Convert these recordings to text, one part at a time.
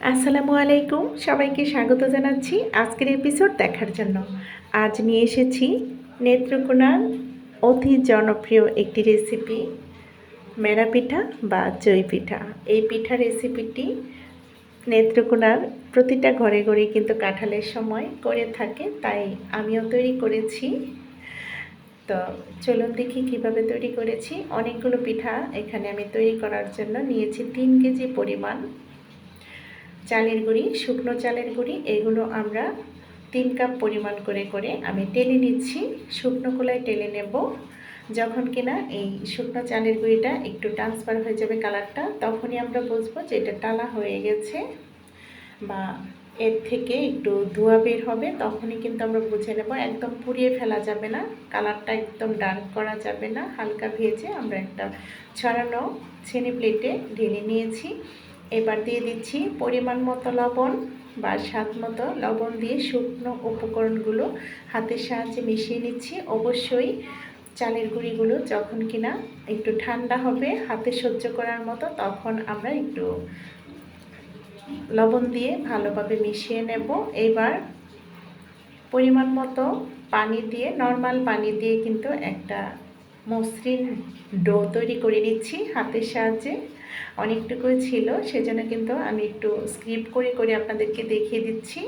আসসালামু আলাইকুম। সবাইকে স্বাগত জানাচ্ছি আজকের এপিসোড দেখার জন্য। আজ নিয়ে এসেছি নেত্রকোনার অতি জনপ্রিয় একটি রেসিপি মেরা পিঠা বা চই পিঠা। এই পিঠা রেসিপিটি নেত্রকোনার প্রতিটা ঘরে ঘরে কিন্তু কাঁঠালের সময় করে থাকে, তাই আমিও তৈরি করেছি। তো চলুন দেখি কীভাবে তৈরি করেছি। অনেকগুলো পিঠা এখানে আমি তৈরি করার জন্য নিয়েছি তিন কেজি পরিমাণ। চালের গুঁড়ি, শুকনো চালের গুঁড়ি, এগুলো আমরা তিন কাপ পরিমাণ করে করে আমি টেলে নিচ্ছি। শুকনো কোলায় টেলে নেব। যখন কিনা এই শুকনো চালের গুঁড়িটা একটু ট্রান্সফার হয়ে যাবে কালারটা, তখনই আমরা বুঝব যে এটা টালা হয়ে গেছে বা এর থেকে একটু ধোয়া বের হবে, তখনই কিন্তু আমরা বুঝে নেব একদম পুড়িয়ে ফেলা যাবে না, কালারটা একদম ডার্ক করা যাবে না, হালকা ভেজে আমরা একটা ছড়ানো ছেনি প্লেটে ঢেলে নিয়েছি। এবার দিয়ে দিচ্ছি পরিমাণ মতো লবণ বা স্বাদ মতো। লবণ দিয়ে শুকনো উপকরণগুলো হাতের সাহায্যে মিশিয়ে নিচ্ছি। অবশ্যই চালের গুঁড়িগুলো যখন কিনা একটু ঠান্ডা হবে, হাতে সহ্য করার মতো, তখন আমরা একটু লবণ দিয়ে ভালোভাবে মিশিয়ে নেব। এবার পরিমাণ মতো পানি দিয়ে, নর্মাল পানি দিয়ে কিন্তু একটা মসৃণ ডো তৈরি করে নিচ্ছি হাতের সাহায্যে। অনেকটুকুই ছিল, সেজন্য কিন্তু আমি একটু স্ক্রিপ করে করে আপনাদেরকে দেখিয়ে দিচ্ছি।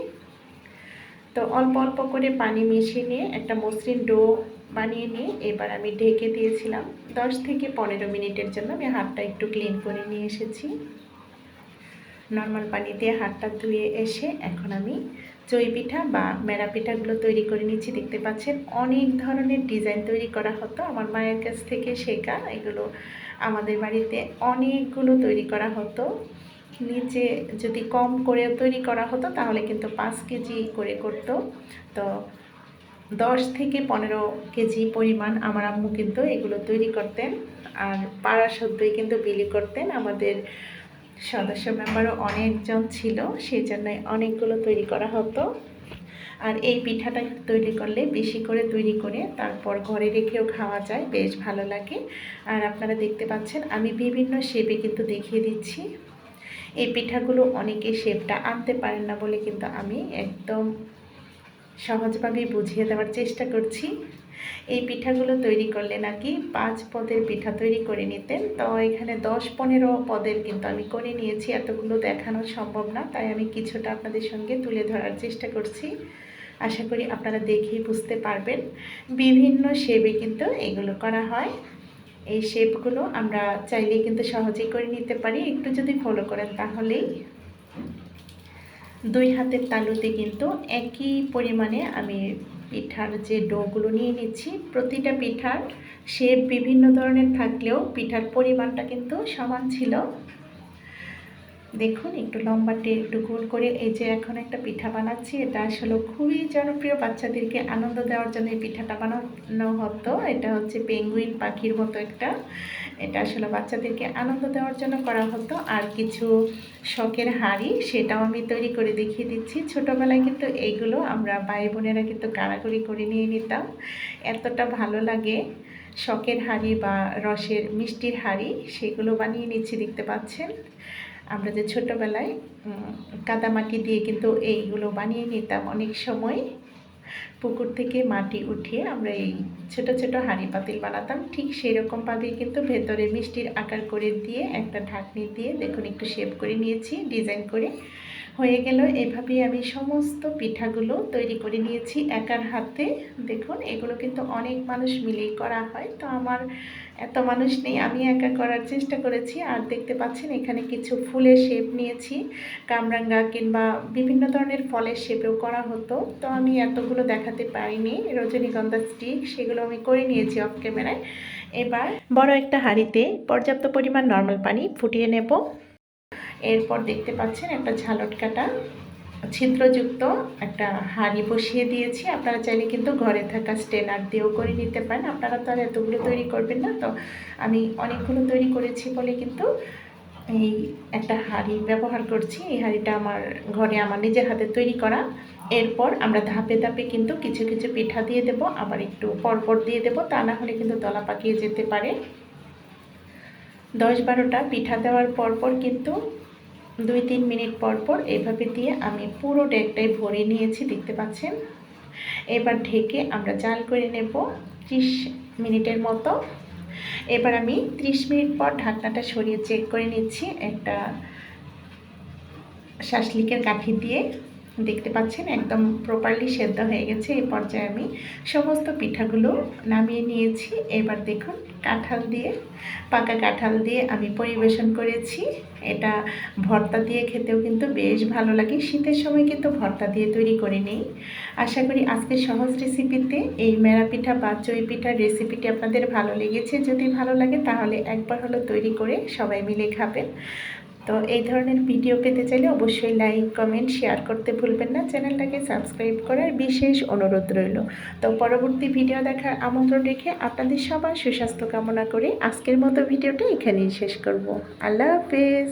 তো অল্প অল্প করে পানি মিশিয়ে নিয়ে একটা মসৃণ ডো বানিয়ে নিয়ে এবার আমি ঢেকে দিয়েছিলাম। দশ থেকে পনেরো মিনিটের জন্য আমি হাতটা একটু ক্লিন করে নিয়ে এসেছি। নর্মাল পানি দিয়ে হাতটা ধুয়ে এসে এখন আমি চই পিঠা বা মেরা পিঠাগুলো তৈরি করে নিচ্ছি। দেখতে পাচ্ছেন অনেক ধরনের ডিজাইন তৈরি করা হতো। আমার মায়ের কাছ থেকে শেখা এগুলো আমাদের বাড়িতে অনেকগুলো তৈরি করা হতো। নিচে যদি কম করে তৈরি করা হতো তাহলে কিন্তু পাঁচ কেজি করে করতো। তো দশ থেকে পনেরো কেজি পরিমাণ আমার আম্মু কিন্তু এগুলো তৈরি করতেন। আর পাড়া সদ্যই কিন্তু বিলি করতেন আমাদের সদস্য মেম্বারও অনেকজন ছিল সেই জন্য অনেকগুলো তৈরি করা হতো। আর এই পিঠাটা তৈরি করলে, বেশি করে তৈরি করে তারপর ঘরে রেখেও খাওয়া যায়, বেশ ভালো লাগে। আর আপনারা দেখতে পাচ্ছেন, আমি বিভিন্ন শেপে কিন্তু দেখিয়ে দিচ্ছি। এই পিঠাগুলো অনেকে শেপটা আনতে পারেন না বলে কিন্তু আমি একদম সহজভাবে বুঝিয়ে দেওয়ার চেষ্টা করছি। এই পিঠাগুলো তৈরি করলে নাকি পাঁচ পদের পিঠা তৈরি করে নিতেন তো এখানে দশ পনেরো পদের কিন্তু আমি করে নিয়েছি। এতগুলো দেখানো সম্ভব না, তাই আমি কিছুটা আপনাদের সঙ্গে তুলে ধরার চেষ্টা করছি। আশা করি আপনারা দেখেই বুঝতে পারবেন। বিভিন্ন শেপে কিন্তু এগুলো করা হয়। এই শেপগুলো আমরা চাইলে কিন্তু সহজেই করে নিতে পারি। একটু যদি ফলো করেন তাহলেই। দুই হাতের তালুতে কিন্তু একই পরিমাণে আমি পিঠার যে ডোগুলো নিয়ে নিচ্ছি, প্রতিটা পিঠার শেপ বিভিন্ন ধরনের থাকলেও পিঠার পরিমাণটা কিন্তু সমান ছিল। দেখুন, একটু লম্বাটে একটু গোল করে এই যে এখন একটা পিঠা বানাচ্ছি, এটা আসলে খুবই জনপ্রিয় বাচ্চাদেরকে আনন্দ দেওয়ার জন্য এই পিঠাটা বানানো হতো। এটা হচ্ছে পেঙ্গুইন পাখির মতো একটা। এটা আসলে বাচ্চাদেরকে আনন্দ দেওয়ার জন্য করা হতো। আর কিছু শখের হাড়ি, সেটাও আমি তৈরি করে দেখিয়ে দিচ্ছি। ছোটোবেলায় কিন্তু এইগুলো আমরা ভাই বোনেরা কিন্তু কারাকরি করে নিয়ে নিতাম। এতটা ভালো লাগে শখের হাড়ি বা রসের মিষ্টির হাড়ি, সেগুলো বানিয়ে নিচ্ছি, দেখতে পাচ্ছেন? আমরা যে ছোটোবেলায় কাদামাটি দিয়ে কিন্তু এইগুলো বানিয়ে নিতাম অনেক সময়। পুকুর থেকে মাটি উঠিয়ে আমরা এই ছোট ছোট হাঁড়ি পাতিল বানাতাম। ঠিক সেই রকমভাবেই কিন্তু ভেতরে মিষ্টির আকার করে দিয়ে একটা ঢাকনি দিয়ে দেখুন একটু শেপ করে নিয়েছি ডিজাইন করে। হয়ে গেল। এভাবেই আমি সমস্ত পিঠাগুলো তৈরি করে নিয়েছি একার হাতে। দেখুন, এগুলো কিন্তু অনেক মানুষ মিলেই করা হয়। তো আমার এত মানুষ নেই, আমি একা করার চেষ্টা করেছি। আর দেখতে পাচ্ছেন, এখানে কিছু ফুলের শেপ নিয়েছি। কামরাঙ্গা কিংবা বিভিন্ন ধরনের ফলের শেপেও করা হতো। তো আমি এতগুলো দেখাতে পারিনি। রজনীগন্ধা স্টিক, সেগুলো আমি করে নিয়েছি অফ ক্যামেরায়। এবার বড় একটা হাঁড়িতে পর্যাপ্ত পরিমাণ নর্মাল পানি ফুটিয়ে নেব। এরপর দেখতে পাচ্ছেন একটা ঝালট কাটা, ছিদ্রযুক্ত একটা হাঁড়ি বসিয়ে দিয়েছি। আপনারা চাইলে কিন্তু ঘরে থাকা স্টেনার দিয়েও করে নিতে পারেন। আপনারা তো আর এতগুলো তৈরি করবেন না, তো আমি অনেকগুলো তৈরি করেছি বলে কিন্তু এই একটা হাঁড়ি ব্যবহার করছি। এই হাঁড়িটা আমার ঘরে আমার নিজের হাতে তৈরি করা। এরপর আমরা ধাপে ধাপে কিন্তু কিছু কিছু পিঠা দিয়ে দেব, আবার একটু পরপর দিয়ে দেব। তা না হলে কিন্তু দলা পাকিয়ে যেতে পারে। দশ বারোটা পিঠা দেওয়ার পরপর কিন্তু দুই তিন মিনিট পর পর এভাবে দিয়ে আমি পুরো ডেকটাই ভরে নিয়েছি, দেখতে পাচ্ছেন? এবার ঢেকে আমরা জাল করে নেব ত্রিশ মিনিটের মতো। এবার আমি ত্রিশ মিনিট পর ঢাকনাটা সরিয়ে চেক করে নিচ্ছি একটা শাসলিকের কাঠি দিয়ে। দেখতে পাচ্ছেন, একদম প্রপারলি সেদ্ধ হয়ে গেছে এই পর্যায়ে আমি সমস্ত পিঠাগুলো নামিয়ে নিয়েছি। এবার দেখুন, কাঁঠাল দিয়ে, পাকা কাঁঠাল দিয়ে আমি পরিবেশন করেছি। এটা ভর্তা দিয়ে খেতেও কিন্তু বেশ ভালো লাগে। শীতের সময় কিন্তু ভর্তা দিয়ে তৈরি করে নেই। আশা করি আজকের সহজ রেসিপিতে এই মেরা পিঠা বা চই পিঠার রেসিপিটি আপনাদের ভালো লেগেছে। যদি ভালো লাগে তাহলে একবার হলো তৈরি করে সবাই মিলে খাবেন। তো এই ধরনের ভিডিও পেতে চাইলে অবশ্যই লাইক কমেন্ট শেয়ার করতে ভুলবেন না। চ্যানেলটাকে সাবস্ক্রাইব করার বিশেষ অনুরোধ রইল। তো পরবর্তী ভিডিও দেখার আমন্ত্রণ রেখে আপনাদের সবার সুস্বাস্থ্য কামনা করে আজকের মতো ভিডিওটা এখানেই শেষ করব। আল্লাহ হাফেজ।